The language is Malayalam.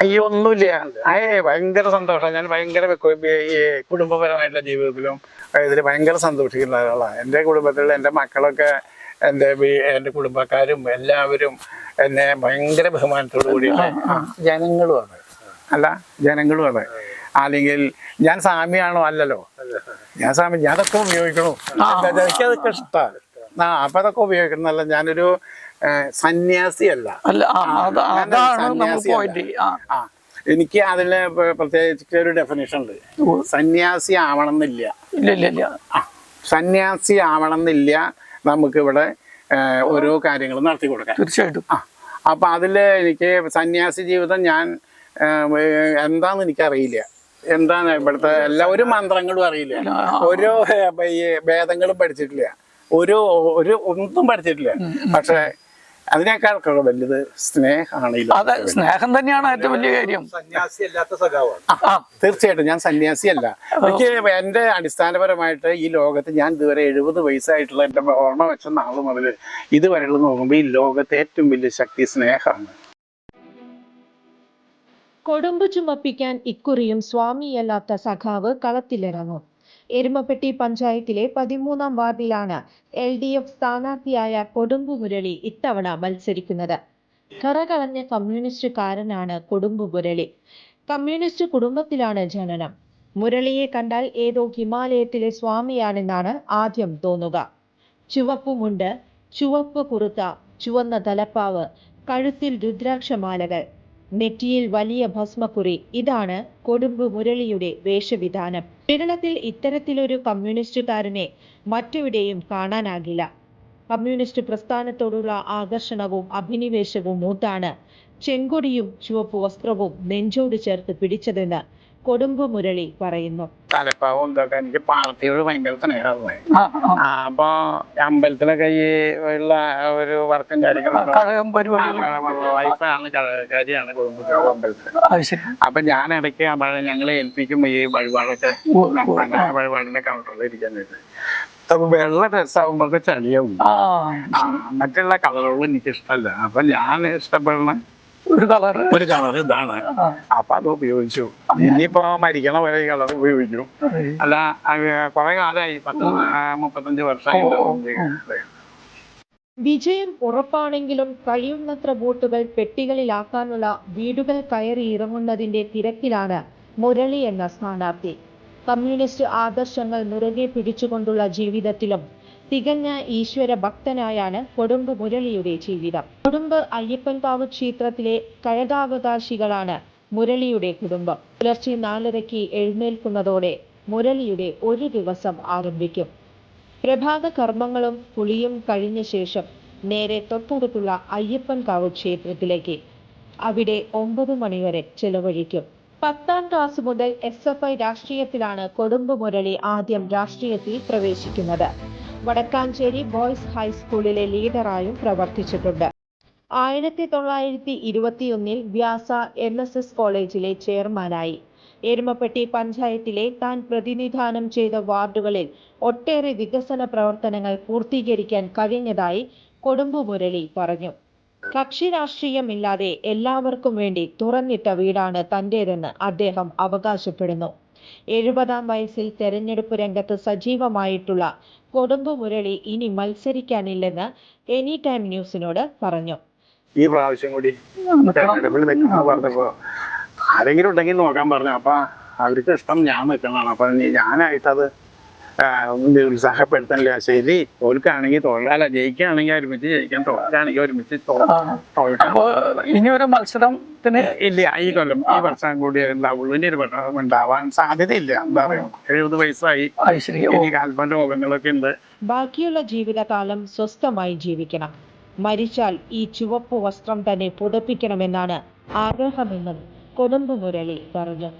അയ്യോ ഒന്നുമില്ല അയ്യേ ഭയങ്കര സന്തോഷം. ഞാൻ ഭയങ്കര കുടുംബപരമായിട്ടുള്ള ജീവിതത്തിലും ഇതിൽ ഭയങ്കര സന്തോഷിക്കുന്ന ഒരാളാണ് എന്റെ കുടുംബത്തിലുള്ള എന്റെ മക്കളൊക്കെ എന്റെ എന്റെ കുടുംബക്കാരും എല്ലാവരും എന്നെ ഭയങ്കര ബഹുമാനത്തോടു കൂടിയാണ് ജനങ്ങളും അതെ. അല്ല ജനങ്ങളും അതെ. അല്ലെങ്കിൽ ഞാൻ സ്വാമിയാണോ അല്ലല്ലോ? ഞാൻ സ്വാമി ഞാനൊക്കെ ഉപയോഗിക്കണോ. ഉപയോഗിക്കണു എനിക്കതൊക്കെ ഇഷ്ടമാണ് ആ അപ്പൊ അതൊക്കെ ഉപയോഗിക്കണമെന്നല്ല ഞാനൊരു സന്യാസിയല്ല. എനിക്ക് അതിൽ പ്രത്യേകിച്ച് ഒരു ഡെഫിനേഷൻ ഉണ്ട്. സന്യാസി ആവണമെന്നില്ല സന്യാസി ആവണമെന്നില്ല നമുക്കിവിടെ ഓരോ കാര്യങ്ങളും നടത്തി കൊടുക്കാം തീർച്ചയായിട്ടും. ആ അപ്പൊ അതിൽ എനിക്ക് സന്യാസി ജീവിതം ഞാൻ എന്താന്ന് എനിക്കറിയില്ല. എന്താണ് ഇവിടുത്തെ എല്ലാ ഒരു മന്ത്രങ്ങളും അറിയില്ല. ഓരോ വേദങ്ങളും ഭേദങ്ങളും പഠിച്ചിട്ടില്ല. ഒരു ഒരു ഒന്നും പഠിച്ചിട്ടില്ല. പക്ഷെ അതിനേക്കാൾ വലുത് സ്നേഹമാണ് അതെ. സ്നേഹം തന്നെയാണ് ഏറ്റവും വലിയ കാര്യം. സന്യാസി അല്ലാത്ത സഖാവാണ്. തീർച്ചയായിട്ടും ഞാൻ സന്യാസിയല്ല. എനിക്ക് എന്റെ അടിസ്ഥാനപരമായിട്ട് ഈ ലോകത്ത് ഞാൻ ഇതുവരെ എഴുപത് വയസ്സായിട്ടുള്ള എന്റെ ഓർമ്മ വെച്ച നാൾ മുതൽ ഇതുവരെയുള്ള നോക്കുമ്പോൾ ഈ ലോകത്തെ ഏറ്റവും വലിയ ശക്തി സ്നേഹമാണ്. കൊടുമ്പ് ചുമപ്പിക്കാൻ ഇക്കുറിയും സ്വാമിയല്ലാത്ത സഖാവ് കളത്തിലിറങ്ങും. എരുമപ്പെട്ടി പഞ്ചായത്തിലെ പതിമൂന്നാം വാർഡിലാണ് എൽ ഡി എഫ് സ്ഥാനാർത്ഥിയായ കൊടുമ്പു മുരളി ഇത്തവണ മത്സരിക്കുന്നത്. കറകളഞ്ഞ കമ്മ്യൂണിസ്റ്റുകാരനാണ് കൊടുമ്പു മുരളി കമ്മ്യൂണിസ്റ്റ് കുടുംബത്തിലാണ് ജനനം. മുരളിയെ കണ്ടാൽ ഏതോ ഹിമാലയത്തിലെ സ്വാമിയാണെന്നാണ് ആദ്യം തോന്നുക. ചുവപ്പുമുണ്ട് ചുവപ്പ് കുറുത്ത ചുവന്ന തലപ്പാവ് കഴുത്തിൽ രുദ്രാക്ഷമാലകൾ നെറ്റിയിൽ വലിയ ഭസ്മക്കുറി. ഇതാണ് കൊടുമ്പ് മുരളിയുടെ വേഷവിധാനം. കേരളത്തിൽ ഇത്തരത്തിലൊരു കമ്മ്യൂണിസ്റ്റുകാരനെ മറ്റെവിടെയും കാണാനാകില്ല. കമ്മ്യൂണിസ്റ്റ് പ്രസ്ഥാനത്തോടുള്ള ആകർഷണവും അഭിനിവേശവും മൂത്താണ് ചെങ്കൊടിയും ചുവപ്പ് വസ്ത്രവും നെഞ്ചോട് ചേർത്ത് പിടിച്ചതെന്ന് കൊടുമ്പ് മുരളി പറയുന്നു. തലപ്പാവും ഇതൊക്കെ എനിക്ക് പാർട്ടിയോട് ഭയങ്കര ആ, അപ്പൊ അമ്പലത്തിലൊക്കെ ഈ ഉള്ള ഒരു വർക്കും വൈഫാണ് കാര്യമാണ് കുടുംബത്തിലുള്ള അമ്പലത്തിൽ അപ്പൊ ഞാൻ ഇടയ്ക്ക് ഞങ്ങളെ ഏൽപ്പിക്കും ഈ വഴിപാടൊക്കെ. വഴിപാടിന്റെ കൗണ്ടറിൽ ഇരിക്കാനായിട്ട് അപ്പൊ വെള്ള ഡ്രസ്സാകുമ്പോ ചളിയാവും. മറ്റുള്ള കളറുകളും എനിക്ക് ഇഷ്ടമല്ല അപ്പൊ ഞാൻ ഇഷ്ടപ്പെടുന്ന ഒരു കളറ് ഒരു കളർ ഇതാണ്. അപ്പൊ അത് ഉപയോഗിച്ചു. ഇനിയിപ്പോ മരിക്കണ വരെ ഈ കളർ ഉപയോഗിച്ചു അല്ല കുറെ കാലമായി പത്ത് മുപ്പത്തഞ്ച് വർഷമായി വിജയം ഉറപ്പാണെങ്കിലും കഴിയുന്നത്ര ബോട്ടുകൾ പെട്ടികളിലാക്കാനുള്ള വീടുകൾ കയറി ഇറങ്ങുന്നതിന്റെ തിരക്കിലാണ് മുരളി എന്ന സ്ഥാനാർത്ഥി. കമ്മ്യൂണിസ്റ്റ് ആദർശങ്ങൾ മുറുകെ പിടിച്ചുകൊണ്ടുള്ള ജീവിതത്തിലും തികഞ്ഞ ഈശ്വര ഭക്തനായാണ് കൊടുമ്പ് മുരളിയുടെ ജീവിതം. കൊടുമ്പ് അയ്യപ്പൻകാവ് ക്ഷേത്രത്തിലെ കഴകാവകാശികളാണ് മുരളിയുടെ കുടുംബം. പുലർച്ചെ നാലരയ്ക്ക് എഴുന്നേൽക്കുന്നതോടെ മുരളിയുടെ ഒരു ദിവസം ആരംഭിക്കും. പ്രഭാത കർമ്മങ്ങളും പുളിയും കഴിഞ്ഞ ശേഷം നേരെ തൊട്ടടുത്തുള്ള അയ്യപ്പൻകാവ് ക്ഷേത്രത്തിലേക്ക്. അവിടെ ഒമ്പത് മണിവരെ ചെലവഴിക്കും. പത്താം ക്ലാസ് മുതൽ എസ് എഫ് ഐ രാഷ്ട്രീയത്തിലാണ് കൊടുമ്പ് മുരളി ആദ്യം രാഷ്ട്രീയത്തിൽ പ്രവേശിക്കുന്നത്. വടക്കാഞ്ചേരി ബോയ്സ് ഹൈസ്കൂളിലെ ലീഡറായും പ്രവർത്തിച്ചിട്ടുണ്ട്. ആയിരത്തി തൊള്ളായിരത്തി ഇരുപത്തിയൊന്നിൽ വ്യാസ എൻ എസ് എസ് കോളേജിലെ ചെയർമാനായി. എരുമപ്പെട്ടി പഞ്ചായത്തിലെ താൻ പ്രതിനിധാനം ചെയ്ത വാർഡുകളിൽ ഒട്ടേറെ വികസന പ്രവർത്തനങ്ങൾ പൂർത്തീകരിക്കാൻ കഴിഞ്ഞതായി കൊടുമ്പു മുരളി പറഞ്ഞു. കക്ഷി രാഷ്ട്രീയമില്ലാതെ എല്ലാവർക്കും വേണ്ടി തുറന്നിട്ട വീടാണ് തന്റേതെന്ന് അദ്ദേഹം അവകാശപ്പെടുന്നു. എഴുപതാം വയസ്സിൽ തെരഞ്ഞെടുപ്പ് രംഗത്ത് സജീവമായിട്ടുള്ള കൊടുമ്പ് മുരളി ഇനി മത്സരിക്കാനില്ലെന്ന് എനി ടൈം ന്യൂസിനോട് പറഞ്ഞു. ഈ പ്രാവശ്യം കൂടി ആരെങ്കിലും ഉണ്ടെങ്കിൽ നോക്കാൻ പറഞ്ഞു. അപ്പൊ അവർക്ക് ഇഷ്ടം ഞാൻ നിൽക്കുന്നതാണ്. അപ്പൊ ഞാനായിട്ടത് നിരുത്സാഹപ്പെടുത്തണില്ല ശരി തോൽക്കാണെങ്കിൽ തോൽക്കാല ജയിക്കുകയാണെങ്കിൽ ഒരുമിച്ച് ജയിക്കാം. തോൽക്കാണെങ്കിൽ ഒരുമിച്ച്. തോൽക്കാം. ഇനി ഒരു മത്സരത്തിന് ഇല്ല ഈ കൊല്ലം ഈ വർഷം കൂടി ഉണ്ടാവുള്ളൂ ഇനി ഒരു വർഷം ഉണ്ടാവാൻ സാധ്യതയില്ല. എന്താ പറയുക എഴുപത് വയസ്സായി. ഇനി എനിക്ക് രോഗങ്ങളൊക്കെ ഉണ്ട്. ബാക്കിയുള്ള ജീവിതകാലം സ്വസ്ഥമായി ജീവിക്കണം. മരിച്ചാൽ ഈ ചുവപ്പ് വസ്ത്രം തന്നെ പുതപ്പിക്കണമെന്നാണ് ആഗ്രഹമെന്നും കൊടുമ്പു മുരളി പറഞ്ഞു.